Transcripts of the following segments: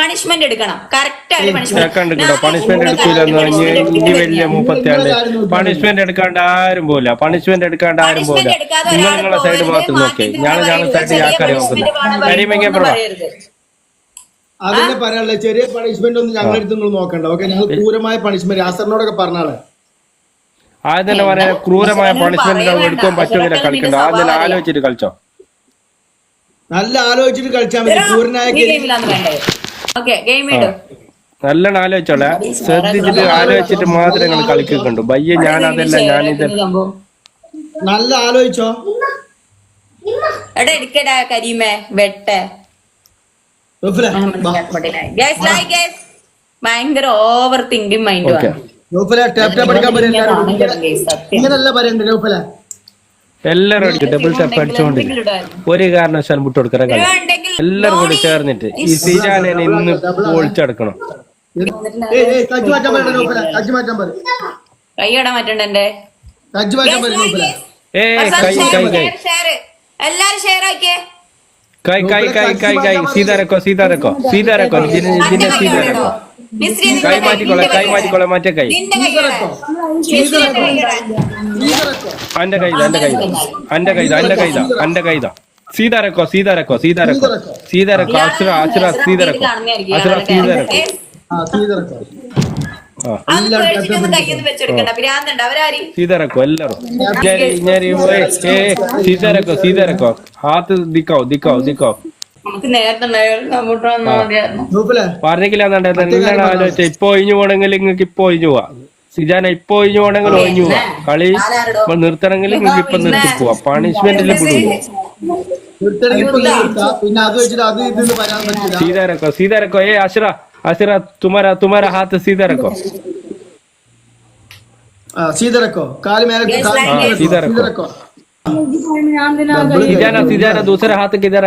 Punishment എടുക്കണം. Correct ആയിട്ട് punishment എടുക്കില്ല വലിയ മുപ്പത്തിയാണ്ട് പണിഷ്മെന്റ് എടുക്കാണ്ട് ആരും പോല പണിഷ്മെന്റ് എടുക്കാണ്ട് ആരും പോല നിങ്ങൾ നിങ്ങളെ സൈഡ് ഭാഗത്ത് നോക്കി ഞാൻ ഞങ്ങളുടെ സൈഡ് ഞാക്കറി നോക്കുന്നത്. കരിമെങ്കിൽ അതന്നെ പറയാനുള്ളത് ചെറിയ പണിഷ്മെന്റ് ഒന്നും ഞങ്ങളുടെ അടുത്ത് നിങ്ങൾ നോക്കണ്ട. ഓക്കെ ഞങ്ങൾ ക്രൂരമായ പണിഷ്മെന്റ് ആസറിനോടൊക്കെ പറഞ്ഞാളെ. ആദ്യം തന്നെ പറയാ ക്രൂരമായ പണിഷ്മെന്റ് എടുക്കാൻ പറ്റുമെന്നില്ല കളിക്കണ്ട. ആദ്യം തന്നെ ആലോചിച്ചിട്ട് കളിച്ചോ. നല്ല ആലോചിച്ചിട്ട് കളിച്ചാൽ മതി. ക്രൂരനായ നല്ലോണം ആലോചിച്ചോളെ. ശ്രദ്ധിച്ചിട്ട് ആലോചിച്ചിട്ട് മാത്രം നിങ്ങൾ കളിക്കുന്നുണ്ട്. ബയ്യ ഞാൻ അതല്ല ഞാനിത് നല്ല ആലോചിച്ചോ. എടാ ഇരിക്കടാ കരീമേ. വെട്ടെ. ഭയങ്കര ഓവർ തിങ്കിങ് മൈൻഡ് ഇങ്ങനല്ല പറയണ്ടേ എല്ലാരും ഡബിൾ ടാപ്പ് ഒരു കാരണവശാലും വിട്ടു കൊടുക്കറ കളി. എല്ലാരും കൂടി ചേർന്നിട്ട് ഈ സിജാനെ ഇന്ന് പൊളിച്ചടക്കണം. കൈയോടെ മാറ്റണ്ടേ ഏ കൈ കൈ കൈ. എല്ലാരും ഷെയർ ആക്കിയേ. കൈ കൈ കൈ കൈ കൈ. സീതാരക്കോ സീതാ രക്കോ സീതാ സീതാരക്കോ സീതാരക്കോ സീതാരക്കോ സീതാരക്കോ കൈ മാറ്റിക്കോളെ കൈ മാറ്റിക്കോളെ മറ്റേ കൈ. അന്റെ കൈതാ അന്റെ കൈതാ അന്റെ കൈതാ അന്റെ കൈതാ അന്റെ കൈതാ സീതാ രക്കോ സീതാ രക്കോ സീതാ രക്കോ സീതാ രക്കോ അസുര അസുര സീതാ അസുര സീതാ രക്കോ ആ തീതറക്കോ ആ. അതൊന്ന് പേടിച്ചിട്ടൊന്നും കയ്യൊന്നും വെച്ചെടുക്കണ്ട. അവരാരി? सीधा എല്ലാരും സീതാരക്കോ സീതാരക്കോ സീതാ രക്കോ ഹാത്ത് ദിക്കാവോ ദിക്കാവോ ദിക്കാവോ നമുക്ക് നേരത്തെ ഇപ്പൊ ഒഴിഞ്ഞു പോണെങ്കിൽ നിങ്ങൾക്ക് ഇപ്പൊ ഒഴിഞ്ഞു പോവാ. സിജാന ഇപ്പൊ ഒഴിഞ്ഞു പോണെങ്കിൽ ഒഴിഞ്ഞു പോവാ. കളി നിർത്തണമെങ്കിൽ നിങ്ങൾക്ക് ഇപ്പൊ നിർത്തി. പോവാ പണിഷ്മെന്റിൽ സീതാരക്കോ സീതാരക്കോ. ഏ അശ്ര അശ്ര തുമാര തുമാര ഹാത്ത് സീതാരക്കോ. സീതാരക്കോ. കാൽ സീതാരക്കോ. സീതാന സീതാന ദൂസര ഹാത്ത് കിതാര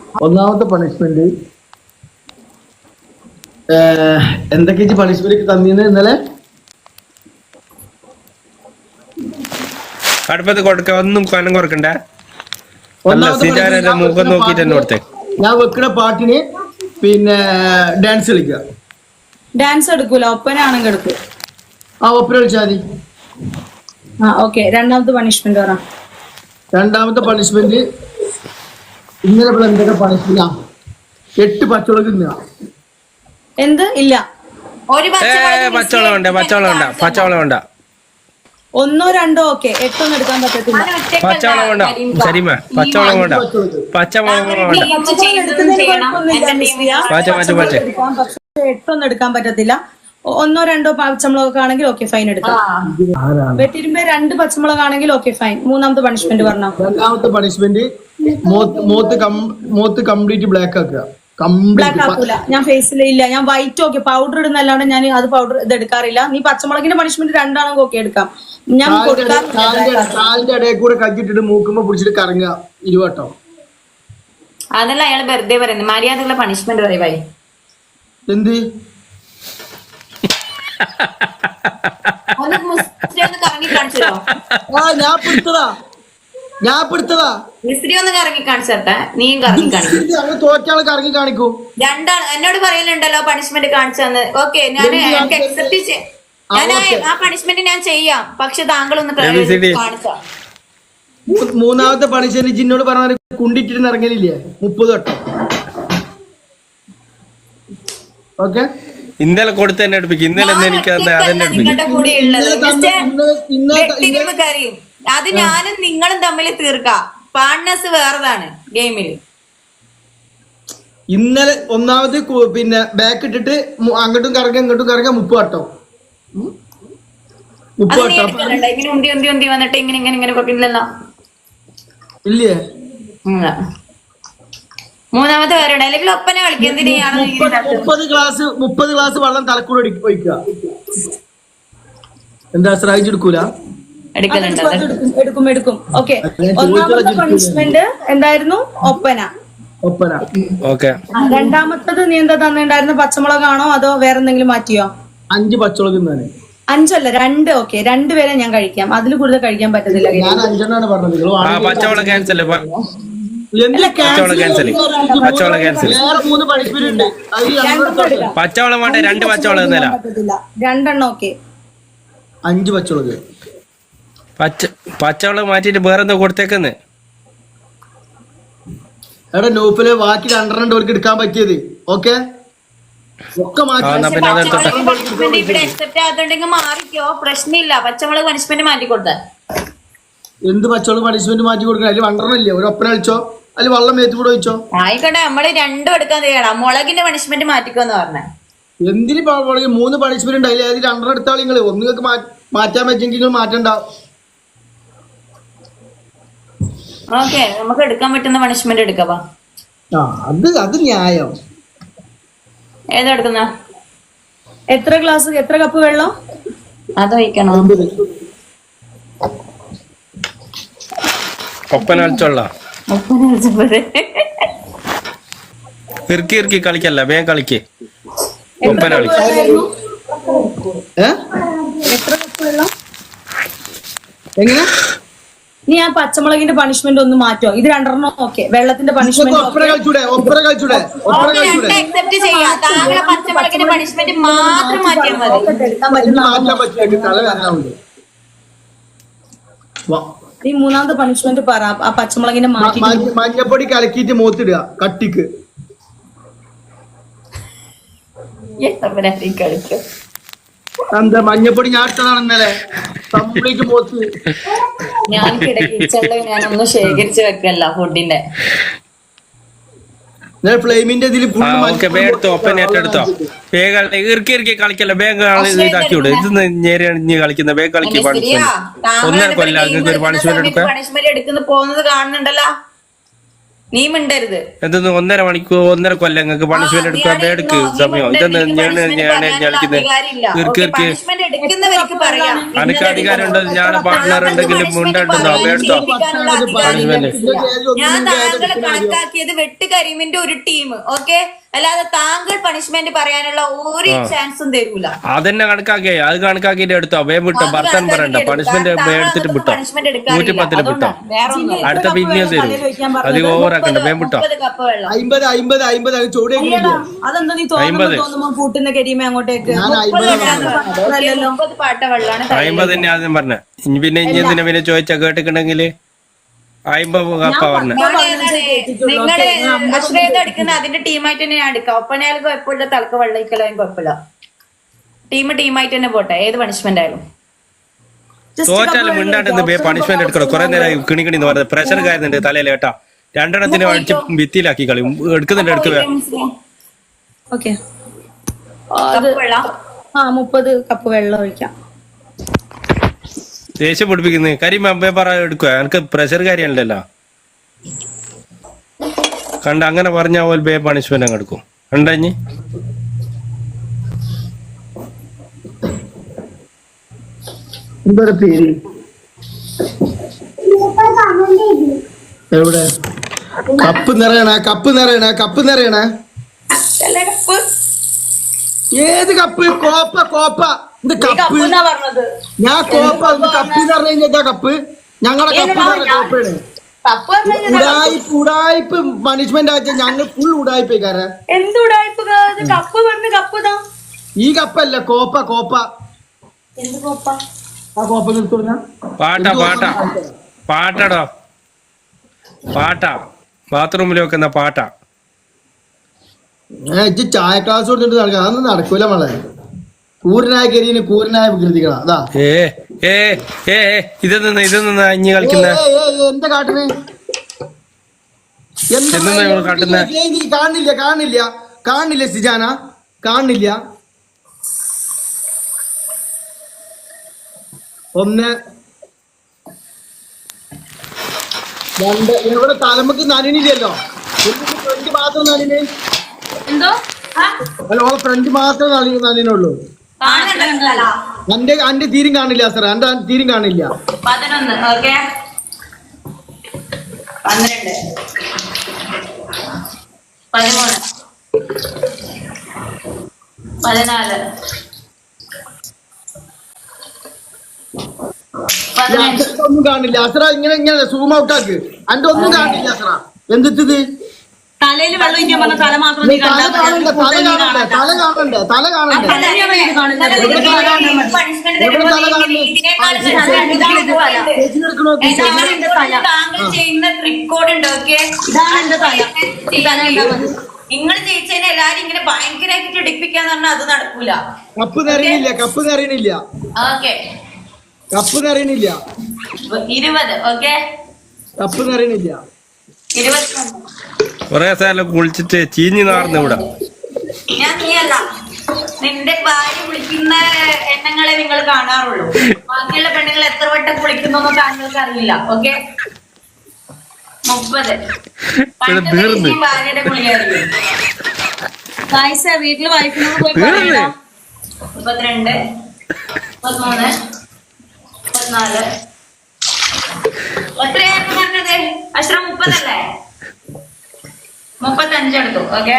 ഒന്നാമത്തെ പണിഷ്മെന്റ് എന്തൊക്കെ പണിഷ്മെന്റ് തന്നീന്ന് ഇന്നലെ? കടുപ്പത്ത് കൊടുക്ക ഒന്നും കനം കുറക്കണ്ട മുഖം വെക്കുന്ന നോക്കിട്ട് തന്നെ കൊടുത്തേ. പാട്ടിന് ഞാൻ വെക്കുന്ന പാട്ടിന് പിന്നെ ഡാൻസ് കളിക്കുക. ഡാൻസ് എടുക്കൂല ഒപ്പനാണെങ്കിൽ എടുക്കും. ആ ഒപ്പന കളിച്ചാൽ മതി. ആ ഓക്കെ. രണ്ടാമത്തെ പണിഷ്മെന്റ് പറ. രണ്ടാമത്തെ പണിഷ്മെന്റ് ഇന്നലെ ഇവിടെ എന്തൊക്കെ പണിക്കില്ല? എട്ട് പച്ചമുളക് തിന്നുക എന്ത്? ഇല്ല. ഒരു പച്ചവളം വേണ്ട പച്ചവളം പച്ചവളം ഒന്നോ രണ്ടോ ഓക്കെ എട്ടൊന്നും എടുക്കാൻ പറ്റത്തില്ല. പച്ചവളം വേണ്ട സരിമ പച്ചവളം വേണ്ട പച്ചവളം വേണ്ട എട്ടൊന്നും എടുക്കാൻ പറ്റത്തില്ല. ഒന്നോ രണ്ടോ പച്ചമുളക് ആണെങ്കിൽ ഓക്കെ ഫൈൻ എടുക്കാം. വെട്ടിരുമ്പോ രണ്ട് പച്ചമുളക് ആണെങ്കിൽ ഓക്കെ ഫൈൻ മൂന്നാമത്തെ പണിഷ്മെന്റ് പറഞ്ഞു? രണ്ടാമത്തെ പണിഷ്മെന്റ് മോത്ത് മൂത്ത് കംപ്ലീറ്റ് ബ്ലാക്ക് ആക്കുക. ബ്ലാക്ക് കംപ്ലീറ്റ് ആക്കൂല ഞാൻ ഫേസിൽ ഇല്ല. ഞാൻ വൈറ്റ് ഓക്കെ. പൗഡർ ഇടുന്നല്ലാണ്ട് ഞാൻ അത് പൗഡർ ഇത് എടുക്കാറില്ല. നീ പച്ചമുളകിന്റെ പണിഷ്മെന്റ് രണ്ടാണെങ്കിൽ ഓക്കെ എടുക്കാം. ഞാൻ കാലിന്റെ ഇടയിൽ കൂടെ കജ്ജിട്ടിട്ട് മൂക്കുമ്പോ പിടിച്ചിട്ട് കറങ്ങുക. ഇരുവട്ടോ അതല്ല അയാൾ വെറുതെ പറയുന്നത്. മര്യാദയുള്ള പണിഷ്മെന്റ് പറയുവായി എന്ത്? കറങ്ങി കാണിച്ചോ? ആ ഞാൻ പിടുത്തതാ ഞാൻ എടുത്തതാ. മിസ്ത്രി ഒന്ന് കറങ്ങി കാണിച്ചട്ടെ. നീയും കറങ്ങി കാണിച്ചു അങ്ങനെ അങ്ങ് തോറ്റാൾ കറങ്ങി കാണിക്കൂ. രണ്ടാൾ എന്നോട് പറയലുണ്ടല്ലോ പണിഷ്മെന്റ് കാണിച്ചെന്ന് ഓക്കെ ഞാൻ എനിക്ക് അക്സെപ്റ്റ് ഞാൻ ആ- പണിഷ്മെന്റ് ഞാൻ ചെയ്യാം. പക്ഷെ താങ്കൾ ഒന്ന്. കാണിച്ചോ. മൂന്നാമത്തെ പണിഷ്മെന്റ് ജിന്നോട് പറഞ്ഞ കുണ്ടിട്ടിരുന്ന് ഇറങ്ങലില്ലേ? മുപ്പത് വട്ടം. ഓക്കെ ഇന്നലെ കൊടുത്ത് തന്നെ എടുപ്പിക്കും. ഇന്നലെ എനിക്ക് അതെന്നെ അതന്നെ എടുപ്പിക്കും. അത് ഞാനും നിങ്ങളും തമ്മിൽ തീർക്കാം. പാർട്ട്നേഴ്സ് വേറെതാണ് ഗെയിമിൽ. ഇന്നലെ ഒന്നാമത് പിന്നെ ബാക്ക് ഇട്ടിട്ട് അങ്ങോട്ടും കറങ്ങാം ഇങ്ങോട്ടും കറങ്ങാം മുപ്പ് വട്ടം. മുപ്പ് ഇങ്ങനെ ഉന്തി ഉന്തി ഉന്തി വന്നിട്ട് ഇങ്ങനെ ഇങ്ങനെ ഇങ്ങനെ ഇല്ലേ. മൂന്നാമത്തെ പേരുണ്ട്. അല്ലെങ്കിൽ ഒപ്പന കളിക്കുക മുപ്പത് ഗ്ലാസ് മുപ്പത് ഗ്ലാസ് വെള്ളം തലക്കൂടെ ഒഴി- ഒഴിക്കുക. എന്താ ശ്രഹിച്ച് എടുക്കൂല? എടുക്കുന്നുണ്ട്. എടുക്കും എടുക്കും. ഓക്കെ ഒന്നാമത്തെ. പണിഷ്മെന്റ് എന്തായിരുന്നു? ഒപ്പന. ഒപ്പന. ഓക്കെ. രണ്ടാമത്തത് നീ എന്താ തന്നിട്ടുണ്ടായിരുന്നു? പച്ചമുളകാണോ അതോ വേറെ എന്തെങ്കിലും മാറ്റിയോ? അഞ്ച് പച്ചമുളക് അഞ്ചല്ല രണ്ട് ഓക്കെ രണ്ടുപേരെ ഞാൻ കഴിക്കാം. അതിൽ കൂടുതൽ കഴിക്കാൻ പറ്റത്തില്ല പച്ചവളം ക്യാൻസൽ പച്ചവളം വേണ്ട രണ്ട് പച്ചവളം രണ്ടെണ്ണം ഓക്കെ അഞ്ച് പച്ചമുളക്. പച്ച പച്ചവെള്ളം മാറ്റിട്ട് വേറെ എന്തോ കൊടുത്തേക്കുന്ന്. എടാ നൂപ്പിൽ ബാക്കി രണ്ടെണ്ണം അവർക്ക് എടുക്കാൻ പറ്റിയത്. ഓക്കെ? ഒക്കെ മാറിക്കോ. പ്രശ്നമില്ല. പച്ചമുളക് പണിഷ്മെന്റ് മാറ്റി കൊടുത്താൽ എന്ത് പച്ചമുളക് പണിഷ്മെന്റ് മാറ്റി കൊടുക്കണം? അതിൽ രണ്ടെണ്ണം ഇല്ലേ? ഒരു ഒപ്പന അടിച്ചോ അതിൽ വെള്ളം മേത്ത് കൂടെ വെച്ചോ ആയിക്കോട്ടെ നമ്മൾ രണ്ടും എടുക്കാൻ തയ്യാറാ മുളകിന്റെ പണിഷ്മെന്റ് മാറ്റിക്കോന്ന് പറഞ്ഞേ. എന്തിനു മൂന്ന് പണിഷ്മെന്റ് ഉണ്ട്? അതിൽ രണ്ടെണ്ണം എടുത്താൽ നിങ്ങൾ ഒന്ന് നിങ്ങൾക്ക് മാറ്റാൻ പറ്റുമെങ്കിൽ നിങ്ങൾ മാറ്റണ്ട ഓക്കെ നമുക്ക് എടുക്കാൻ പറ്റുന്ന പണിഷ്മെന്റ് എടുക്കവാ ആ അത് അത് ന്യായം. ഏതാ എടുക്കുന്ന? എത്ര ഗ്ലാസ് എത്ര കപ്പ് വെള്ളം? അത് വെച്ചപ്പോഴേ. ഇറുക്കി ഇറുക്കി കളിക്കല്ല വേഗം കളിക്ക്. ഒപ്പന കപ്പ് വെള്ളം? എങ്ങനെ? നീ ആ പച്ചമുളകിന്റെ പണിഷ്മെന്റ് ഒന്ന് മാറ്റോ ഇത് രണ്ടെണ്ണം ഓക്കെ വെള്ളത്തിന്റെ പണിഷ്മെന്റ് പച്ചമുളകിന്റെ നീ മൂന്നാമത്തെ പണിഷ്മെന്റ് പറ. ആ പച്ചമുളകിനെ മാറ്റി മഞ്ഞപ്പൊടി കലക്കിയിട്ട് മൂത്തിടുക കട്ടിക്ക്. കളിക്കും? എന്താ മഞ്ഞപ്പൊടി ഞാൻ ഇട്ടതാണ് ഇന്നലെ. കംപ്ലീറ്റ് മൂത്ത് ഞാൻ കിടക്കിച്ചുള്ള ഞാനൊന്നും ശേഖരിച്ച് വെക്കല്ല ഫുഡിന്റെ. ഞാൻ ഫ്ലെയിമിന്റെ ഇതിൽ എടുത്തോ വേഗം ഇറുക്കി ഇറുക്കി കളിക്കല്ല വേഗം കളി- ഇതാക്കി വിടും. ഇത് നേരെ അണിഞ്ഞ് കളിക്കുന്ന വേഗം കളിക്ക് പണിഷ്മെന്റ്. ഒന്നര കൊല്ലം ഒരു പണിഷ്മെന്റ് എടുക്കാം പണിഷ്മെന്റ് എടുക്കുന്ന പോകുന്നത് കാണുന്നുണ്ടല്ലോ. നീ മിണ്ടരുത്. എന്തെന്ന് ഒന്നര മണിക്കൂർ ഒന്നര കൊല്ലം നിങ്ങൾക്ക് പണിഷ്മെന്റ് എടുക്കാൻ എടുക്ക് സമയം. ഇതെന്ന് ഞാൻ ഞാൻ കളിക്കുന്നത് അനക്ക് അധികാരമുണ്ട് ഞാൻ പാർട്ട്ണർ ഉണ്ടെങ്കിലും വേണ്ടോ. പണിഷ്മെന്റ് ഞാൻ താങ്കളെ കണക്കാക്കിയത് വെട്ടുകരിമിന്റെ ഒരു ടീം. ഓക്കെ? അല്ലാതെ താങ്കൾ പണിഷ്മെന്റ് പറയാനുള്ള ഒരു ചാൻസും തരൂല. അതെന്നെ കണക്കാക്കിയ. അത് കണക്കാക്കിയിട്ട് എടുത്തോ. വേഗം വിട്ടോ. ഭർത്താൻ പറയണ്ട. പണിഷ്മെന്റ് എടുത്തിട്ട് വിട്ടോ. നൂറ്റി പത്തിന് വിട്ടോ. അടുത്ത പിന്നെ തരും അധികം ഓവറാക്കണ്ട. വേഗം വിട്ടോ. കപ്പ് വെള്ളം അമ്പത് അമ്പത് അമ്പത് അത് ചോടിയേക്കില്ല അതെന്താ നീ തോന്നുമ്പോ കൂട്ടുന്ന കരിയുമ്പോ അങ്ങോട്ടേക്ക്? ഞാൻ പാട്ട വെള്ളമാണ് അമ്പത് തന്നെ ആദ്യം പറഞ്ഞ. ഇനി പിന്നെ ഇനി പിന്നെ ചോദിച്ചാ? കേട്ടിട്ടുണ്ടെങ്കിൽ അമ്പത് നിങ്ങൾ അശ്രേത എടുക്കുന്ന അതിന്റെ ടീമായിട്ട് തന്നെ ഞാൻ എടുക്കാം. ഒപ്പനയാലും കുഴപ്പമില്ല തലക്ക് വെള്ളയിക്കലായും കുഴപ്പമില്ല. ടീം ടീമായിട്ട് തന്നെ പോട്ടെ. ഏത് പണിഷ്മെന്റ് ആയാലും. തോറ്റാലും മിണ്ടാണ്ടെന്ന് പണിഷ്മെന്റ് എടുക്കണം? കുറെ നേരം കിണി കിണി എന്ന് പറയുന്നത്. പ്രഷർ കയറുന്നുണ്ട് തലയിൽ കേട്ടാ. രണ്ടെണ്ണത്തിന് അടിച്ച് ഭിത്തിയിലാക്കി കളി. എടുക്കുന്നുണ്ട് എടുക്കുക ഓക്കെ. ആ മുപ്പത് കപ്പ് വെള്ളം ഒഴിക്കാം. ദേഷ്യം പിടിപ്പിക്കുന്നത് കാര്യം അമ്മയെ പറ എടുക്കുക എനിക്ക് പ്രഷർ കാര്യമല്ലല്ലോ കണ്ട അങ്ങനെ പറഞ്ഞ പോലെ ബേ പണിഷ്മെന്റ് അങ്ങ് എടുക്കും. കണ്ടഞ്ഞ് എവിടെ? കപ്പ് നിറയണ കപ്പ് നിറയണ കപ്പ് നിറയണ. ഏത് കപ്പ്? കോപ്പ കോപ്പ. ഇത് കപ്പ്. ഞാൻ കോപ്പ കപ്പ് എന്ന് പറഞ്ഞു കപ്പ്. ഞങ്ങളുടെ കപ്പ് കോപ്പയാണ്. കപ്പ് ഉടായിപ്പ് ഉടായിപ്പ് പണിഷ്മെന്റ് ആച്ച ഞങ്ങൾ ഫുൾ എന്ത് ഉടായ്പ കപ്പ് പറഞ്ഞ് ഈ കപ്പല്ല കോപ്പ കോപ്പ. എന്ത് കോപ്പ? ആ കോപ്പ നിർത്തുന്ന പാട്ട പാട്ട. പാട്ടടോ. പാട്ട. ബാത്റൂമിൽ വെക്കുന്ന പാട്ട. ഇജ്ജ് ചായ ക്ലാസ് കൊടുത്തിട്ട് നടക്കുക അതൊന്നും നടക്കൂല മോളെ. കൂരനായ കരിയിന് കൂരനായ വികൃതികളാ. അതാ. ഏ ഏ ഏ ഏ, ഇതെന്ന് ഇതെന്ന് അഞ്ഞ് കളിക്കുന്ന. ഏയ്, ഏയ്, ഏയ്, എന്താ കാട്ടണേ കാണില്ല കാണില്ല. കാണില്ല സിജാന. കാണില്ല. ഒന്ന്. രണ്ട്. ഇവിടെ തലമുക്ക് നനനില്ലല്ലോ ഫ്രണ്ട് മാത്രം നളിന് എന്തോ? അല്ല ഓളെ ഫ്രണ്ട് മാത്രം നളിന് എന്റെ അന്റെ തീരും കാണില്ല സാർ എന്റെ തീരും കാണില്ല. പതിനൊന്ന് ഓക്കെ പന്ത്രണ്ട്. പതിമൂന്ന്. പതിനാല്. പതിനഞ്ച്. അന്റെ ഒന്നും കാണില്ല. അസറ ഇങ്ങനെ ഇങ്ങനെ സൂം ഔട്ടാക്ക് എന്റെ അന്റെ ഒന്നും കാണില്ല അസറ. എന്തിട്ടത്? തലയിൽ വെള്ളം ഇരിക്കാൻ പറഞ്ഞ തല മാത്രം നീ തല കാണണ്ടേ തല കാണണ്ട കാണണ്ടേ. തല കാണണ്ടേ തല കാണണ്ടേ. തലയാണ് ഇത് കാണുന്നത്. തല എവിടെ തല കാണണ്ടേ? punishment എവിടെ തല തരുമ്പോൾ ഇതിനേക്കാൾ ആ, തല ഇതാണ് ഇത് തല. എടുക്കണ എന്റെ തല? താങ്കൾ ചെയ്യുന്ന ട്രിക്കോഡ് ഉണ്ട് ഓക്കെ ഇതാണ് എന്റെ തല. നിങ്ങൾ ജയിച്ചതിനെ എല്ലാരും ഇങ്ങനെ ഭയങ്കരമായിട്ട് ഇടിപ്പിക്കാന്ന് പറഞ്ഞാൽ അത് നടക്കൂല. കപ്പ് നിറയണില്ല കപ്പ് നിറയണില്ല ഓക്കെ കപ്പ് നിറയണില്ല ഇരുപത് ഓക്കെ കപ്പ് നിറയണില്ല ഇരുപത്തിമൂന്ന്. കൊറേ സ്ഥലം കുളിച്ചിട്ട് ചീഞ്ഞു നാർന്ന് ഇവിടെ. ഞാൻ നീയല്ല. നിന്റെ ഭാര്യ കുളിക്കുന്ന എണ്ണങ്ങളെ നിങ്ങൾ കാണാറുള്ളൂ. ബാക്കിയുള്ള പെണ്ണുങ്ങൾ എത്ര വട്ടം കുളിക്കുന്നൊന്നും താങ്കൾക്ക് അറിയില്ല ഓക്കെ? മുപ്പത്. ഭാര്യയുടെ കുളിയായിരുന്നു വീട്ടിൽ വൈഫിനോട് പോയി. മുപ്പത്തിരണ്ട് മുപ്പത്തിമൂന്ന് മുപ്പത്തിനാല്. എത്രയായിരുന്നു പറഞ്ഞത്? അശ്രം മുപ്പതല്ലേ? മുപ്പത്തഞ്ച് എടുത്തു ഓക്കെ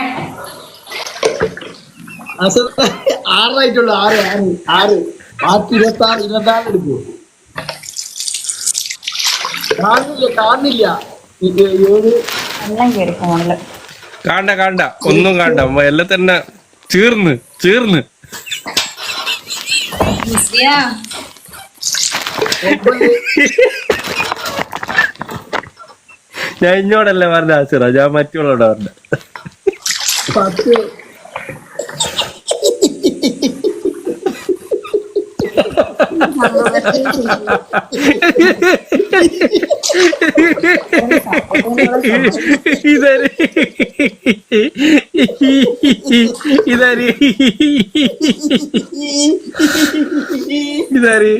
ആറായിട്ടുള്ളൂ ആറ് ആറ് ആറ്. ബാക്കി ഇരുപത്തി ആറ് ഇരുപത്തി ആറ് എടുക്കൂ കാണുന്നില്ല കാണുന്നില്ല. ഏഴ് കാണ്ട കാണ്ട ഒന്നും കാണ്ട എല്ലാം തന്നെ ചീർന്ന് ചീർന്ന്. ഒമ്പത് ഞാൻ ഇഞ്ഞോടല്ലേ പറഞ്ഞ ആസിറ? ഞാൻ മറ്റുള്ളവരോട് പറഞ്ഞ ഇതരി. ഇതരി. ഇതരി.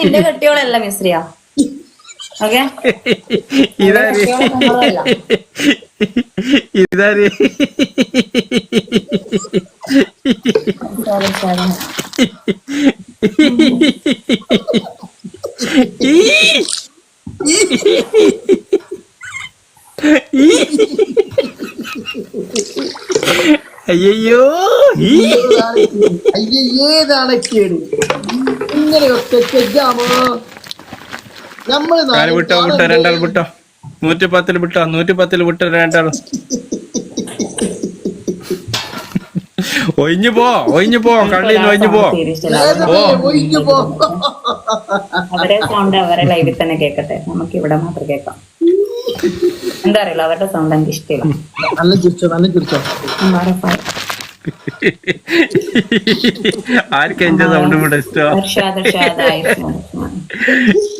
നിന്റെ കെട്ടിയോളല്ല മിശ്രിയ ഇതാര്? ഇതാര്? അയ്യോ അയ്യേ നാണക്കേട് ഇങ്ങനെ ഒറ്റ നമ്മൾ നാല് വിട്ടോ വിട്ടോ രണ്ടാൾ വിട്ടോ. നൂറ്റി പത്തിൽ വിട്ടോ നൂറ്റി പത്തിൽ വിട്ടോ രണ്ടാൾ. ഒഴിഞ്ഞു പോ ഒഴിഞ്ഞു പോ കള്ളിയിൽ ഒഴിഞ്ഞു പോ. ഒഴിഞ്ഞു പോ. അവരെ സൗണ്ട് അവരെ ലൈവിൽ തന്നെ കേക്കട്ടെ. നമുക്ക് ഇവിടെ മാത്രം കേൾക്കാം. എന്താ അറിയില്ല അവരുടെ സൗണ്ട് എനിക്ക് ഇഷ്ടമില്ല നല്ല ചിരിച്ചോ നല്ല ചിരിച്ചോ. ആർക്കും എന്റെ സൗണ്ട് കൂടെ ഇഷ്ടം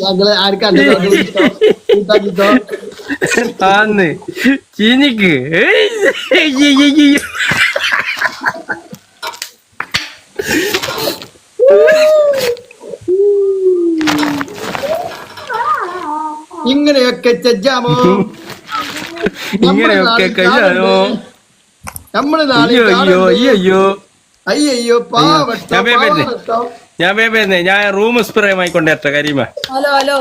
ഞങ്ങൾ ആർക്കാ ആന്ന്. ചീനിക്ക്. ഇങ്ങനെയൊക്കെ ചെജ്ജാമോ ഇങ്ങനെയൊക്കെ കഴിഞ്ഞാലോ നമ്മൾ നാളെ അയ്യോ അയ്യോ അയ്യോ. പാവട്ടോ ഞാൻ വേ പാവട്ടോ ഞാൻ റൂം സ്പ്രേ വാങ്ങിക്കൊണ്ടേറ്റ കരീമ. Hello hello.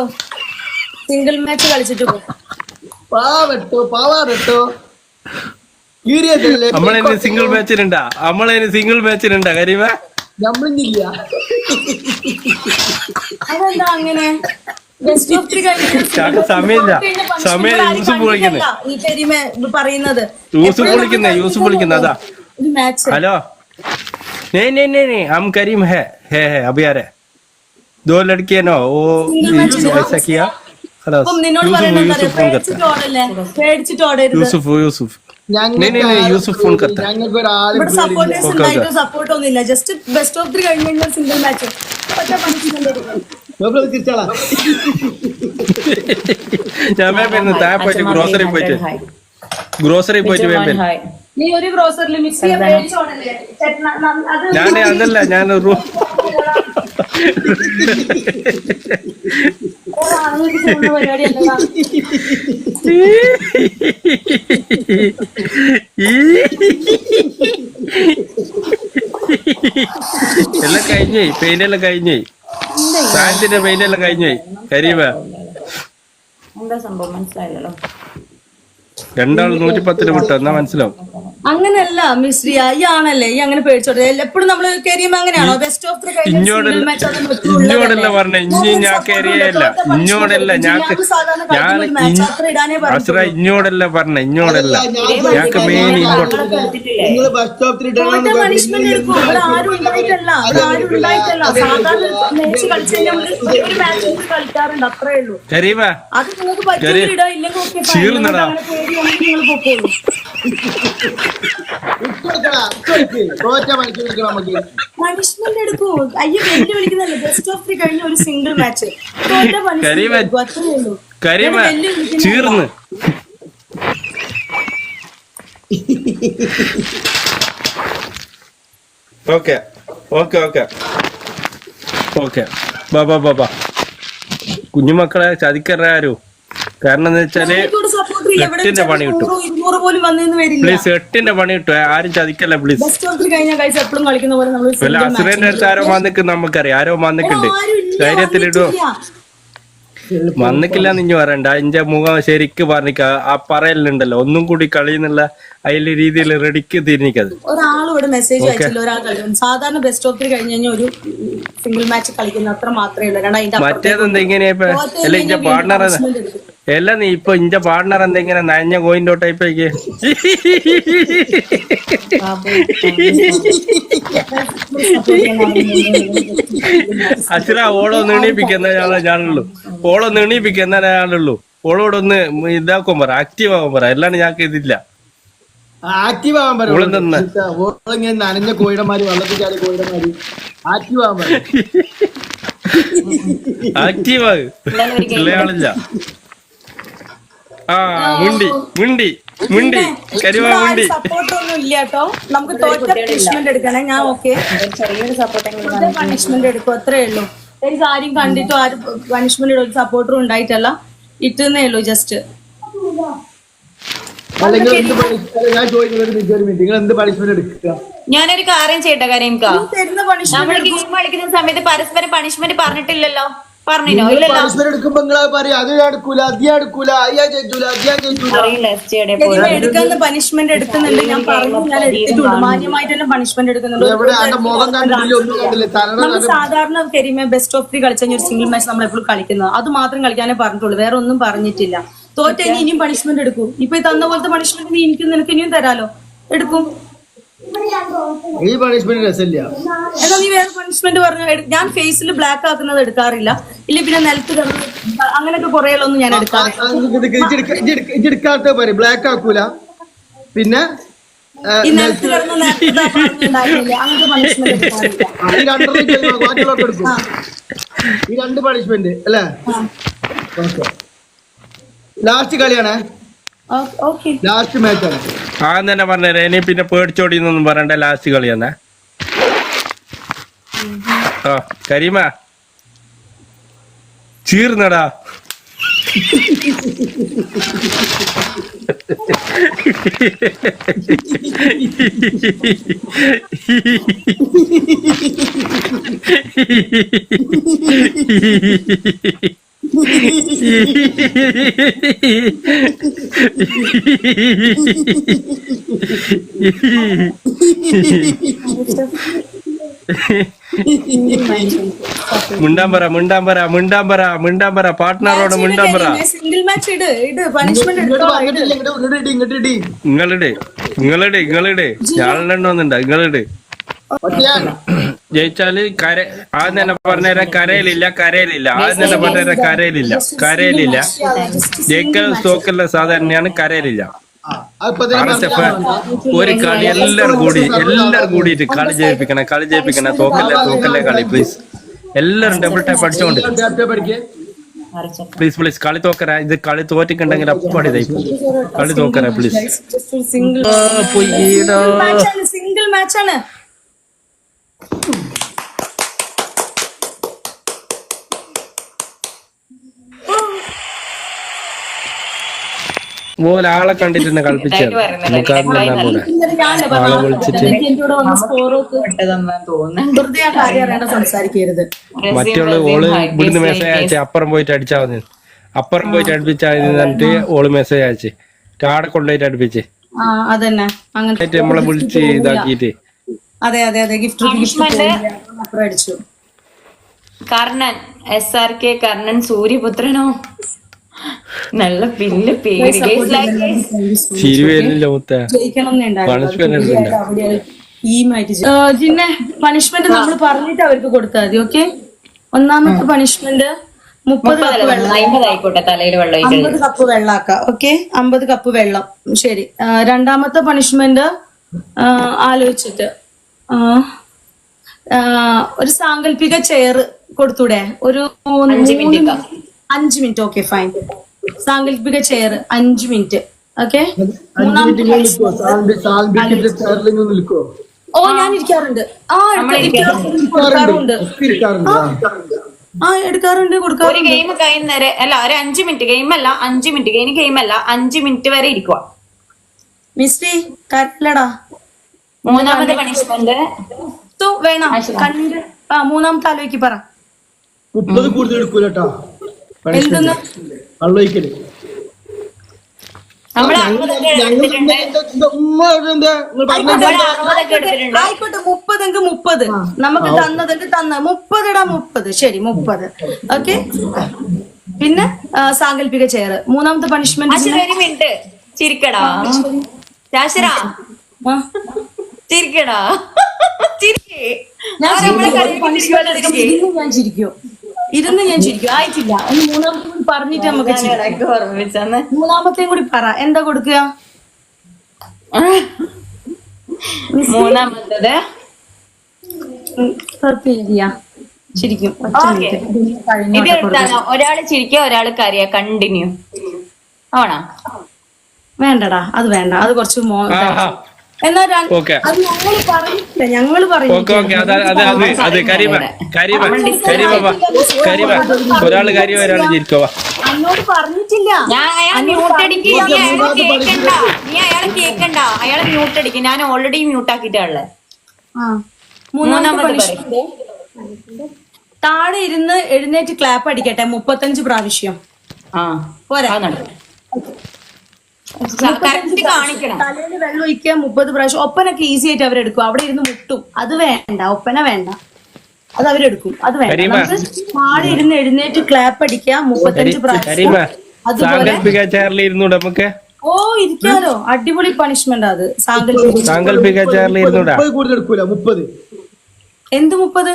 സിംഗിൾ മാച്ച് കളിച്ചിട്ട് പോ. പാവട്ടോ പാവാറട്ടോ നമ്മളതിന് സിംഗിൾ മാച്ചിനുണ്ടാ നമ്മളതിന് സിംഗിൾ മാച്ചിനുണ്ടാ കരീമ? നമ്മളില്ല അതെന്താ അങ്ങനെ? ബെസ്റ്റ് ഓഫ് ത്രീ ചാക്ക് സമയമില്ല സമയം യൂസുഫ് വിളിക്കുന്നേ ഈ കരിമ പറയുന്നത് യൂസുഫ് വിളിക്കുന്നേ യൂസുഫ് വിളിക്കുന്ന അതാ ഒരു മാച്ച് हेलो नहीं नहीं नहीं नहीं हम करीम है है है अभी आ रहे दो लड़के ना वो ऐसा किया खलास അപ്പം നിന്നോട് यूसुफ പറയുന്നത് यूसुफ फोन करता പേടിച്ചിട്ട് ഓടല്ലേ പേടിച്ചിട്ട് ഓടരുത് यूसुफ यूसुफ नहीं नहीं नहीं यूसुफ फोन करता है ഞങ്ങൾക്ക് ഒരാളും ഇവിടെ സപ്പോർട്ടേഴ്സ് ഓക്കെ, ഓക്കെ. ഉണ്ടായിട്ട് സപ്പോർട്ട് ഒന്നുമില്ല ജസ്റ്റ് ബെസ്റ്റ് ഓഫ് ത്രീ കഴിഞ്ഞ് കഴിഞ്ഞാൽ സിംഗിൾ മാച്ച് ഒറ്റ പണിഷ്മെന്റ് തിരിച്ചാളാ ഞാൻ വരുന്നു. താഴെ പോയിട്ട് ഗ്രോസറി പോയിട്ട്. ഗ്രോസറി പോയിട്ട് വേമ്പൻ ഞാൻ അതല്ല ഞാൻ റൂ എല്ലാം കഴിഞ്ഞേ പെയിന്റ് എല്ലാം കഴിഞ്ഞേ. സായത്തിന്റെ പെയിന്റ് എല്ലാം കഴിഞ്ഞായി കരീബ എന്താ സംഭവം? മനസ്സിലായില്ലല്ലോ. രണ്ടാൾ മിശ്രി അയ്യാണല്ലേ എന്നാ മനസ്സിലാവും. അങ്ങനല്ല മിസ് റിയ ഈ ആണല്ലേ ഈ അങ്ങനെ പേടിച്ചോട്ടെ. എപ്പോഴും നമ്മൾ കരിയുമ്പോ അങ്ങനെയാണോ? ബെസ്റ്റ് ഓഫ് ഇഞ്ഞോടല്ല പറഞ്ഞ ഇഞ്ഞി ഞാൻ കയറിയല്ല ഇഞ്ഞോടല്ല ഞാൻ അസ്ര ഇഞ്ഞോടല്ല പറഞ്ഞ ഇഞ്ഞോടല്ല. ഞാക്ക് മെയിൻ ചീർന്നെടാ. പണിഷ്മെന്റ് എടുക്കൂ. അയ്യോ വെല്ലു വിളിക്കുന്നല്ലേ ബെസ്റ്റ് ഓഫ് ത്രീ കഴിഞ്ഞ ഒരു സിംഗിൾ മാച്ച് അത്രേ ഉള്ളൂ. ചീർന്ന്. Okay okay okay. ഓക്കെ. ബാ ബാ ബാ ബാ. കുഞ്ഞുമക്കളെ ചതിക്കറ ആരും കാരണം എന്ന് വെച്ചാൽ എട്ടിന്റെ പണി കിട്ടും. നൂറോ പോലും വന്നെന്ന് വരില്ല. പ്ലീസ് എട്ടിന്റെ പണി കിട്ടും. ആരും ചതിക്കല്ല പ്ലീസ്. ബെസ്റ്റ് ഓഫ് ത്രീ കഴിഞ്ഞ കഴിച്ച് എപ്പോഴും കളിക്കുന്ന പോലെ നമ്മൾ അസുരന്റെ അടുത്ത് ആരോ വന്നിക്ക് നമുക്കറിയാം. ആരോ വന്നിക്കുണ്ട്. ധൈര്യത്തിലിടുവോ വന്നിക്കില്ല നിഞ്ഞു പറയണ്ട. അതിന്റെ മുഖം ശരിക്ക് പറഞ്ഞിക്ക. ആ പറയലുണ്ടല്ലോ ഒന്നും കൂടി കളിയെന്നുള്ള അതിലെ രീതിയിൽ റെഡിക്ക് തിരിഞ്ഞിക്കത്. ഒരാൾ ഇവിടെ മെസ്സേജ് അയച്ചില്ല ഒരാൾ സാധാരണ ബെസ്റ്റ് ഓഫ് കഴിഞ്ഞ കഴിഞ്ഞാൽ ഒരു സിംഗിൾ മാച്ച് കളിക്കുന്ന അത്ര മാത്രമേ ഉള്ളൂ. രണ്ട് അതിന്റെ അപ്പുറത്തേക്ക് മറ്റേതെന്താ ഇങ്ങനെ ഇപ്പൊ തോറ്റ് അല്ല പാർട്ണർ. അല്ല നീ ഇപ്പൊ ഇന്റെ പാർട്ണർ എന്താ ഇങ്ങനെ നനഞ്ഞ കോയിന്റെ ടൈപ്പേക്ക് അച്ഛന ഓളോ നീണിപ്പിക്കുന്ന ഞാളെ ഞാനുള്ളൂ. ഓളോ നീണിപ്പിക്കുന്ന ഞാനുള്ളൂ ഓളോടൊന്ന് ഇതാക്കാൻ പറ ആക്റ്റീവ് ആവാൻ പറ. അല്ലാണ്ട് ഞാൻ ഇതില്ല. ആക്റ്റീവ് ആവാൻ ഓൾ നിന്ന്. നനഞ്ഞ കോയിടന്മാര് വെള്ളത്തിൽ ചാടി കോയിടന്മാര് ആക്റ്റീവ് ആവാൻ പറയും ആക്റ്റീവ് ആക് ആ മുണ്ടി മുണ്ടി മുണ്ടി കരിവാ മുണ്ടി. സപ്പോർട്ടൊന്നും ഇല്ല കേട്ടോ. നമുക്ക് തോറ്റ പണിഷ്മെന്റ് എടുക്കണേ. ഞാൻ ഓക്കെ ചെറിയൊരു സപ്പോർട്ട് പണിഷ്മെന്റ് എടുക്കും അത്രേ ഉള്ളൂ. എനിക്ക് ആരും കണ്ടിട്ടോ ആരും പണിഷ്മെന്റ് ഒരു സപ്പോർട്ടറും ഉണ്ടായിട്ടല്ല. ഇട്ടുന്നേ ഉള്ളൂ ജസ്റ്റ് അല്ലെങ്കിൽ എന്ത് പണിഷ്മെന്റ് ഞാൻ ചോദിക്കുന്നത് ഒരു മിനിറ്റ് ഒരു നിങ്ങൾ എന്ത് പണിഷ്മെന്റ് എടുക്കുക? ഞാനൊരു കാര്യം ചെയ്യട്ടെ കരീംക നമ്മൾ ഗെയിം കളിക്കുന്ന സമയത്ത് പരസ്പരം പണിഷ്മെന്റ് പറഞ്ഞിട്ടില്ലല്ലോ. പറഞ്ഞിനോ? ഞാൻ ഞാൻ എടുക്കുന്ന എടുക്കുന്നുണ്ട്. പറഞ്ഞു എടുത്തിട്ടുണ്ട്. എടുക്കുന്നുണ്ട് നമ്മൾ സാധാരണ കരിമേ ബെസ്റ്റ് ഓഫ് ത്രീ കളിച്ച ഒരു സിംഗിൾ മാച്ച് നമ്മൾ എപ്പോഴും കളിക്കുന്നത്. അത് മാത്രം കളിക്കാനേ പറഞ്ഞിട്ടുള്ളൂ. വേറെ ഒന്നും പറഞ്ഞിട്ടില്ല. തോറ്റ ഇനി ഇനിയും പണിഷ്മെന്റ് എടുക്കും. ഇപ്പൊ ഈ തന്ന പോലത്തെ പണിഷ്മെന്റ് നീ എനിക്ക് നിനക്ക് ഇനിയും തരാലോ? എടുക്കും. ഈ പണിഷ്മെന്റ് രസമില്ല. എന്നാ നീ വേറെ പണിഷ്മെന്റ് പറഞ്ഞു? ഞാൻ ഫേസിൽ ബ്ലാക്ക് ആക്കുന്നത് എടുക്കാറില്ല. ഇല്ല പിന്നെ നിലത്ത് കിടന്ന് അങ്ങനെയൊക്കെ കുറേയൊന്നും ഞാൻ എടുക്കാറില്ല. ബ്ലാക്ക് ആക്കൂല. പിന്നെ ഈ നിലത്ത് കിടന്ന് നേരത്തെ? അങ്ങനത്തെ പണിഷ്മെന്റ് രണ്ട് പണിഷ്മെന്റ് അല്ലേ? ലാസ്റ്റ് കളിയാണേ. ലാസ്റ്റ് മാച്ചാണ് ആ തന്നെ പറഞ്ഞേ ഇനി പിന്നെ പേടിച്ചോടി എന്നൊന്നും പറയണ്ട ലാസ്റ്റ് കളി കളിയാന്നേ ആ കരീമ. ചീർന്നടാ. മുണ്ടാമ്പറ മുണ്ടാമ്പറ മുണ്ടാമ്പറ മുണ്ടാമ്പറ പാർട്ട്ണറോട് മുണ്ടാമ്പറ സിംഗിൾ മാച്ച് ഇട് ഇട് പണിഷ്മെന്റ് ഇട് എടുത്തോ വാ, ഇങ്ങോട്ട് ഇല്ല, ഇങ്ങോട്ട് ഇങ്ങോട്ട് ഇടി, ഇങ്ങോട്ട് ഇടി. നിങ്ങളിട് നിങ്ങളിട് നിങ്ങളിട് ഞാനെണ്ണൊന്നുണ്ട നിങ്ങളിട് ഒറ്റയാൻ. ജയിച്ചാൽ കര ആദ്യം തന്നെ പറഞ്ഞുതരാം കരയിലില്ല കരയിലില്ല. ആദ്യം തന്നെ പറഞ്ഞുതരാം കരയിലില്ല. കരയിലില്ല. ജയിക്കൽ തോക്കല്ല സാധാരണയാണ് കരയിലില്ല. ഒരു കളി എല്ലാരും കൂടി എല്ലാരും കൂടിയിട്ട് കളി ജയിപ്പിക്കണേ കളി ജയിപ്പിക്കണേ. തോക്കല്ലേ തോക്കല്ലേ കളി പ്ലീസ് എല്ലാരും ഡബിൾ ടൈപ്പ് അടിച്ചോണ്ട്. ടാപ്പ് ടാപ്പ് അടിക്ക്. പ്ലീസ് പ്ലീസ് കളി തോക്കര. ഇത് കളി തോറ്റിക്കുണ്ടെങ്കിൽ അപ്പാടി കളി തോക്കര പ്ലീസ് സിംഗിൾ മാച്ചാണ് മോൻ ആളെ കണ്ടിട്ട് തന്നെ വിളിച്ചിട്ട് മറ്റുള്ള ഓൾ ഇവിടുന്ന് മെസ്സേജ് അയച്ചേ അപ്പുറം പോയിട്ട് അടിച്ചാ മതി. അപ്പുറം പോയിട്ട് അടിപ്പിച്ചാ എന്നിട്ട് ഓൾ മെസ്സേജ് അയച്ചേ. ആടെ കൊണ്ടുപോയിട്ട് അടിപ്പിച്ച്. നമ്മളെ വിളിച്ച് ഇതാക്കിട്ട് അതെ അതെ അതെ. ഗിഫ്റ്റ് അടിച്ചു. Karnan S R K Karnan സൂര്യപുത്രനോ? നല്ല പിന്നെ പേര്. ജിന്നെ പണിഷ്മെന്റ് നമ്മൾ പറഞ്ഞിട്ട് അവർക്ക് കൊടുത്താൽ മതി ഓക്കെ ഒന്നാമത്തെ പണിഷ്മെന്റ് മുപ്പത് കപ്പ് വെള്ളം. അമ്പതായിക്കോട്ടെ തലയിൽ വെള്ളം. അമ്പത് കപ്പ് വെള്ളാക്ക ഓക്കെ അമ്പത് കപ്പ് വെള്ളം. ശരി. രണ്ടാമത്തെ പണിഷ്മെന്റ് ആലോചിച്ചിട്ട്. ഒരു സാങ്കല്പിക ചെയർ കൊടുത്തൂടെ? ഒരു അഞ്ചു. മിനിറ്റ്. Okay fine. സാങ്കല്പിക ചെയർ അഞ്ചു മിനിറ്റ്. ഓക്കെ? ഓ ഞാൻ ഇരിക്കാറുണ്ട്. ആ എടുക്ക- കൊടുക്കാറുണ്ട് ഒക്കെ ഇരിക്കാറുണ്ട്. ആ. എടുക്കാറുണ്ട് എടുക്കാറുണ്ട് ഒരു കൊടുക്കാറുണ്ട് ഗെയിം കഴിയുന്നവരെ അല്ല ഒരു അഞ്ച് മിനിറ്റ്. ഗെയിം അല്ല അഞ്ചു മിനിറ്റ്. ഗെയിം ഗെയിം അല്ല അഞ്ചു മിനിറ്റ് വരെ ഇരിക്കുക മിസ്റ്റി കാര്യമില്ലടാ മൂന്നാമത്തെ പണിഷ്മെന്റ് തു വേണം? കണ്ണിന്റെ ആ മൂന്നാമത്തെ ആലോചിക്ക് പറ. മുപ്പത് കൂടുതൽ എടുക്കൂല ആയിക്കോട്ടെ മുപ്പതെങ്ക് മുപ്പത്. നമുക്ക് തന്നതെങ്കിൽ തന്ന. മുപ്പതിടാ മുപ്പത്. ശരി മുപ്പത്. ഓക്കെ? പിന്നെ സാങ്കല്പിക ചെയർ മൂന്നാമത്തെ പണിഷ്മെന്റ് അശ്വര ഒരു മിനിറ്റ് ചിരിക്കടാ. ശാശര ചിരിക്കടാ ചിരിക്കേ. ഞാൻ ചിരിക്കൂ. ഇരുന്ന് ഞാൻ ചിരിക്കും. ആയിട്ടില്ല. മൂന്നാമത്തെ കൂടി പറഞ്ഞിട്ട് നമുക്ക്. ഓർമ്മിച്ചന്ന് മൂന്നാമത്തെയും കൂടി പറ. എന്താ കൊടുക്കുക? മൂന്നാമത്തത്? കുഴപ്പമില്ല ചിരിക്കും. ഇത് എടുത്താലോ. ഒരാൾ ചിരിക്കുക ഒരാൾ കരയാ കണ്ടിന്യൂ ആണോ വേണ്ടടാ. അത് വേണ്ട. അത് കുറച്ച് മോ അത് ഞങ്ങൾ പറഞ്ഞില്ല ഞങ്ങൾ പറഞ്ഞു ഓക്കെ ഓക്കെ. അത് അത് അത് അത് കരീമ കരീമ കരീമ ഒരാൾ കാര്യം ഒരാൾ അന്നോട് പറഞ്ഞിട്ടില്ല. നീ അയാളെ കേക്കണ്ട. അയാളെ കേക്കണ്ട. അയാളെ മ്യൂട്ട് അടിക്കും. ഞാൻ ഓൾറെഡി മ്യൂട്ട് ആക്കിയിട്ടുള്ളത് മൂന്നാമത്. താഴെ ഇരുന്ന് എഴുന്നേറ്റ് ക്ലാപ്പ് അടിക്കട്ടെ. മുപ്പത്തഞ്ച് പ്രാവശ്യം. ആ. പോരാ. തലയിൽ വെള്ളം ഒഴിക്കുക മുപ്പത് പ്രാവശ്യം. ഒപ്പനൊക്കെ ഈസി ആയിട്ട് അവരെടുക്കും. അവിടെ ഇരുന്ന് മുട്ടും. അത് വേണ്ട. ഒപ്പന വേണ്ട. അത് അവരെടുക്കും. അത് വേണ്ട. നമുക്ക് താഴെ ഇരുന്ന് എഴുന്നേറ്റ് ക്ലാപ്പ് അടിക്കുക മുപ്പത്തഞ്ച് പ്രാവശ്യം. അതുപോലെ നമുക്ക്? ഓ ഇരിക്കാലോ. അടിപൊളി പണിഷ്മെന്റ് അത്. സാങ്കല്പിക കൂടുതൽ മുപ്പത്. എന്ത് മുപ്പത്?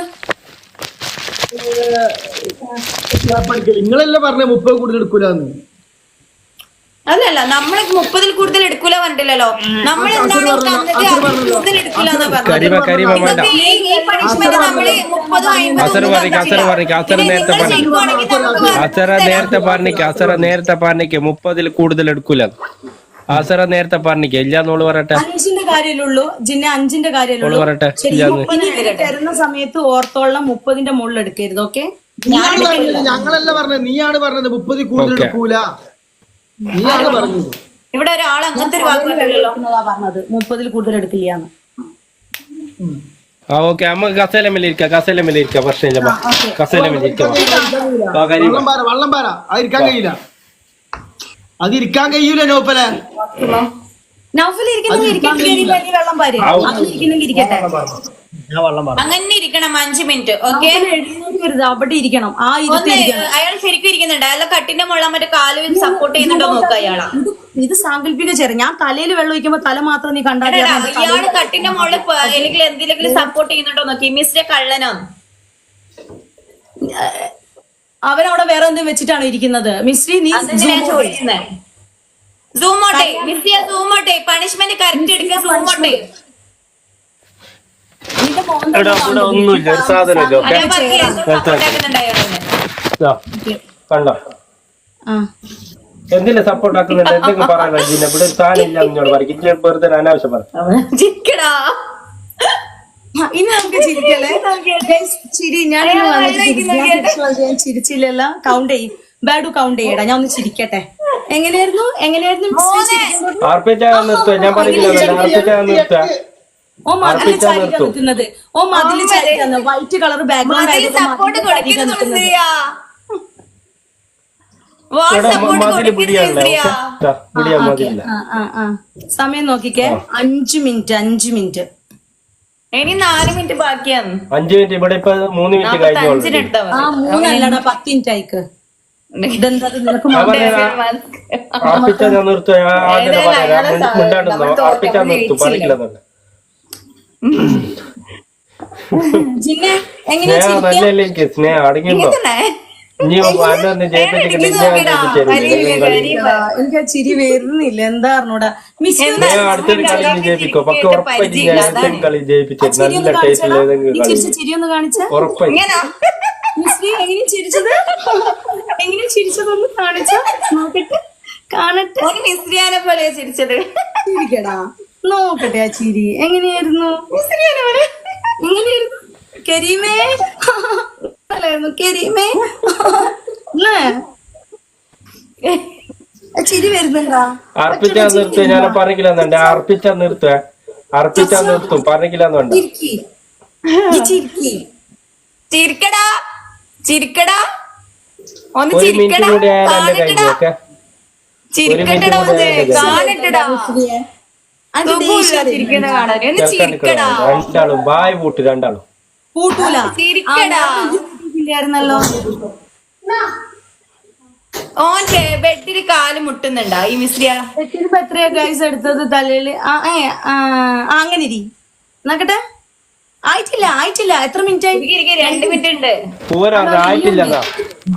നിങ്ങളല്ലേ പറഞ്ഞ മുപ്പത് കൂടുതൽ എടുക്കൂലെന്ന്. അല്ലല്ല നമ്മൾ മുപ്പതിൽ കൂടുതൽ എടുക്കൂല പറഞ്ഞിട്ടില്ലല്ലോ നമ്മൾ എന്താണ് കൂടുതൽ എടുക്കൂല നേരത്തെ പറഞ്ഞിക്ക് ചെയ്യുവാണെങ്കിൽ അസറ നേരത്തെ പറഞ്ഞിക്ക് അസറ നേരത്തെ പറഞ്ഞിക്ക് മുപ്പതിൽ കൂടുതൽ എടുക്കൂല. ആസറ നേരത്തെ പറഞ്ഞിക്ക്. ഇല്ലാന്നോൾ പറയട്ടെ. അഞ്ചിന്റെ കാര്യമല്ലുള്ളൂ ജിന്നെ അഞ്ചിന്റെ കാര്യമല്ലുള്ളൂ പറയട്ടെ. തരുന്ന സമയത്ത് ഓർത്തോളം മുപ്പതിന്റെ മുകളിൽ എടുക്കരുത് ഓക്കെ? ഞങ്ങളല്ല പറഞ്ഞത്. നീയാണ് പറഞ്ഞത് മുപ്പതിൽ കൂടുതൽ എടുക്കൂല. നീയാണ് പറഞ്ഞത് ഇവിടെ ഒരാൾ അങ്ങനത്തെ ഒരു വാക്ക് പറഞ്ഞത്. മുപ്പതിൽ കൂടുതൽ എടുക്കില്ല ആ ഓക്കെ. നമുക്ക് കസേല മേലിരിക്കാം കസേല മേലിരിക്കാം പ്രശ്നമില്ല. കസേല ആ കരീമ വള്ളം പാര അത് ഇരിക്കാൻ കഴിയില്ല. അത് ഇരിക്കാൻ കഴിയൂല നോപ്പലെ അങ്ങനെ ഇരിക്കണം അഞ്ചു മിനിറ്റ് ഓക്കെ? അവിടെ ഇരിക്കണം. ആ അയാൾ ശരിക്കും ഇരിക്കുന്നുണ്ട്. അയാളെ കട്ടിന്റെ മുള്ള മറ്റേ കാൽ സപ്പോർട്ട് ചെയ്യുന്നുണ്ടോ നോക്കുക അയാളെ. ഇത് സാങ്കല്പിക ചെറിയ ഞാൻ തലയിൽ വെള്ളം ഒഴിക്കുമ്പോ തല മാത്രം നീ കണ്ടാൽ ഇയാൾ കട്ടിന്റെ മുകളിൽ അല്ലെങ്കിൽ എന്തിലെങ്കിലും സപ്പോർട്ട് ചെയ്യുന്നുണ്ടോ നോക്കി. മിസ്റ്റർ കള്ളനോ. അവരവിടെ വേറെ എന്തും വെച്ചിട്ടാണോ ഇരിക്കുന്നത്? മിസ്റ്റി നീ ചോദിക്കുന്നേ? ചോദിക്കുന്നത് സൂം ഔട്ടേ മിസ് സൂം ഔട്ടേ പണിഷ്മെന്റ് കറക്റ്റ് എടുക്കുക സൂം ഔട്ടേ നിന്റെ മോന്ത ഇവിടെ ഇവിടെ ഒന്നുമില്ല ഒരു സാധനമില്ല ഓക്കെ? ഞാൻ പറഞ്ഞില്ലേ, support ആക്കുന്നുണ്ട് അയാളെന്ന്. കണ്ടോ? ആ. എന്തിനാ സപ്പോർട്ട് ആക്കുന്നുണ്ട്? എന്തെങ്കിലും പറയാനോ ജിന്നെ ഇവിടെ ഒരു സാധനം ഇല്ല എന്നോട് പറയും ഇജ്ജ് വെറുതെ അനാവശ്യം പറ. ഇനി നമുക്ക് ചിരിക്കല്ലേ? Guys, ചിരി ഞാൻ ചിരിച്ചില്ലല്ല. കൗണ്ട് ചെയ്യും. ബാഡു കൗണ്ട് ചെയ്യടാ. ഞാൻ ഒന്ന് ചിരിക്കട്ടെ. എങ്ങനെയായിരുന്നു? എങ്ങനെയായിരുന്നു ഓ മതിൽ. നിൽക്കുന്നത് ഓ മതിൽ വൈറ്റ് കളർ ബാക്ക്ഗ്രൗണ്ട് സമയം നോക്കിക്കേ. അഞ്ചു മിനിറ്റ് അഞ്ചു മിനിറ്റ്. ഇനി നാല് മിനിറ്റ് ബാക്കിയാണ്. അഞ്ചു മിനിറ്റ്. ഇവിടെ ഇപ്പൊ മൂന്ന് മിനിറ്റ് കഴിഞ്ഞു ആ മൂന്നല്ലടാ പത്ത് മിനിറ്റ് ആയിക്ക്. നമ്മൾ നിർത്തും. നല്ലല്ലേ സ്നേഹ അടങ്ങിണ്ടോ എനിക്ക്? ചിരി വരുന്നില്ല. എന്താ അറിഞ്ഞൂടാ? മിസ് ചിരി ഒന്ന് കാണിച്ച. ഉറപ്പായി ഇങ്ങനെ. മിസ്ലി എങ്ങനെ ചിരിച്ചത്? എങ്ങനെ ചിരിച്ചതൊന്ന് കാണിച്ച? നോക്കട്ടെ. കാണട്ടെ. മിസ്ലിയാനെ പോലെ ചിരിച്ചത്. ചിരിക്കടാ. നോക്കട്ടെ ആ ചിരി. എങ്ങനെയായിരുന്നു? എങ്ങനെയായിരുന്നു? കരീമേ. അല്ലായിരുന്നു കരീമേ. ചിരി വരുന്നുണ്ടാ? അർപ്പിച്ചാ നിർത്തുക ഞാൻ പറഞ്ഞില്ലെന്നുണ്ട്. അർപ്പിച്ച നിർത്തുക അർപ്പിച്ച നിർത്തും. നീ ചിരിക്കി. ചിരിക്കടാ. ചിരിക്കടാ. ഒന്ന് ചിരിക്കടാ. ചിരിക്കട്ടടാ ഒന്ന്. കാണട്ടടാ കാണാൻ. ഒന്ന് ചിരിക്കടാ. രണ്ടാളും ബായ് പൂട്ട് രണ്ടാളും. കൂട്ടൂല ചിരിക്കടാ. ഇല്ലായിരുന്നല്ലോ. ബെഡിൽ കാൽ മുട്ടുന്നുണ്ടാ. ഈ മിസ്രിയ? ഇതിപ്പോ എത്രയാ ഗൈസ് എടുത്തത് തലയിൽ? അങ്ങനെ ഇരി. നോക്കട്ടെ. ആയിട്ടില്ല ആയിട്ടില്ല. എത്ര മിനിറ്റ് രണ്ട് മിനിറ്റ് ഉണ്ട്. പോരാ ആയിട്ടില്ല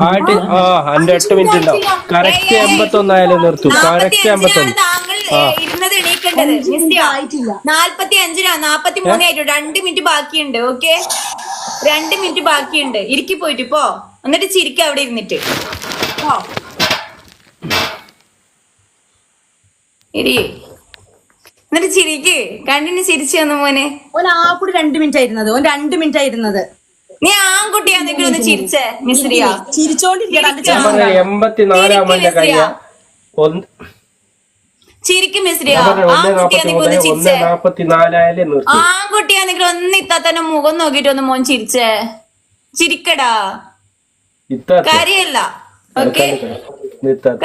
ആയിട്ട് ആ എന്റെ എട്ട് മിനിറ്റ് ഉണ്ടാവും. കറക്റ്റ് എൺപത്തൊന്നായാലും നിർത്തും. കറക്റ്റ് എൺപത്തൊന്ന് താങ്കൾ ഏ, ഇരുന്നത് എണീക്കേണ്ടത്. ആയിട്ടില്ല. നാല്പത്തി അഞ്ചിനാ നാപ്പത്തി രണ്ട് മിനിറ്റ് ബാക്കിയുണ്ട് ഓക്കെ? രണ്ട് മിനിറ്റ് ബാക്കിയുണ്ട്. ഇരിക്കി പോയിട്ട് പോ. എന്നിട്ട് ചിരിക്ക അവിടെ ഇരുന്നിട്ട്. പോ. ഇരി. എന്നിട്ട് ചിരിക്ക്. കണ്ടിന് ചിരിച്ചു തന്നു മോനെ? ഓൻ ആ കൂടി രണ്ട് മിനിറ്റ് ആയിരുന്നത്. ഓൻ രണ്ട് മിനിറ്റ് ആയിരുന്നത്. നീ ആൺകുട്ടിയാന്നെങ്കിലും ഒന്ന് ചിരിച്ചേ മിസ്രിയ. പറഞ്ഞ എൺപത്തിനാലാകുമ്പോ കഴിയ ഒന്ന് ചിരിക്ക് മിസ്രിയ. ചിരിച്ചേ. നിർത്തും. ഒന്ന് ഇത്താത്തന്നെ മുഖം നോക്കിട്ട് ഒന്ന് മോൻ ചിരിച്ചേ. ചിരിക്കടാ. കാര്യല്ല. ഓക്കെ?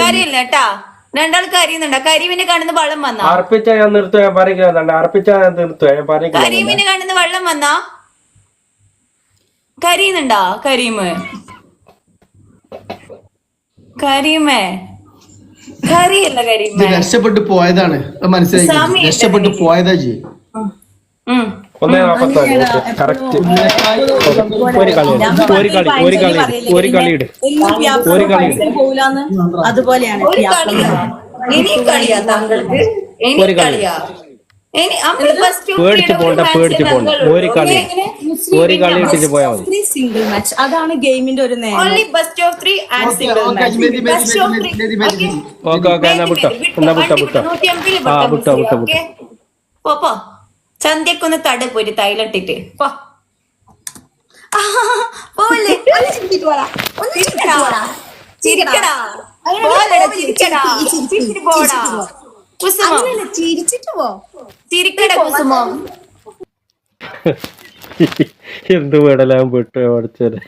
കാര്യല്ല കേട്ടാ. രണ്ടാൾ കരയുന്നുണ്ടോ കരിമിനെ കാണുന്ന വെള്ളം വന്നാ? അർപ്പിച്ച ഞാൻ നിർത്തു ഞാൻ പറയുന്നുണ്ട് അർപ്പിച്ച ഞാൻ നിർത്തു ഞാൻ പറയുന്നില്ല കരിമിനെ കാണുന്ന വെള്ളം വന്നാ? കരയുന്നുണ്ടാ കരീമ്. കരീമേ. കരയല്ല കരീമേ. രക്ഷപ്പെട്ടു പോയതാണ്. അത് മനസ്സിലായി സമയം രക്ഷപ്പെട്ടു പോയതാ ജി ഉം. ഒന്നേ നാപ്പത്തിനാല് കറക്റ്റ് ഒരു കളി ഒരു കളി ഒരു കളി ഒരു കളിയിട് ഒരു കളി. അതുപോലെയാണ് ഒരു കളി. പേടിച്ച് പോണ്ട പേടിച്ച് പോണ്ട. ഒരു കളി ഒരു കളി ഇട്ടിട്ട് പോയാൽ മതി. സിംഗിൾ മാച്ച് അതാണ് ഗെയിമിന്റെ ഒരു. ഓക്കെ ഓക്കെ എന്നാ വിട്ടോ എന്നാ വിട്ടോ വിട്ടോ. ആ വിട്ടോ വിട്ടോ വിട്ടോ. ചന്തിയൊക്കൊന്ന് തട പോയിട്ട് തൈലിട്ടിട്ട്. പോ. പോലെ. എന്ത് വിടലാൻ വിട്ടു പഠിച്ചത്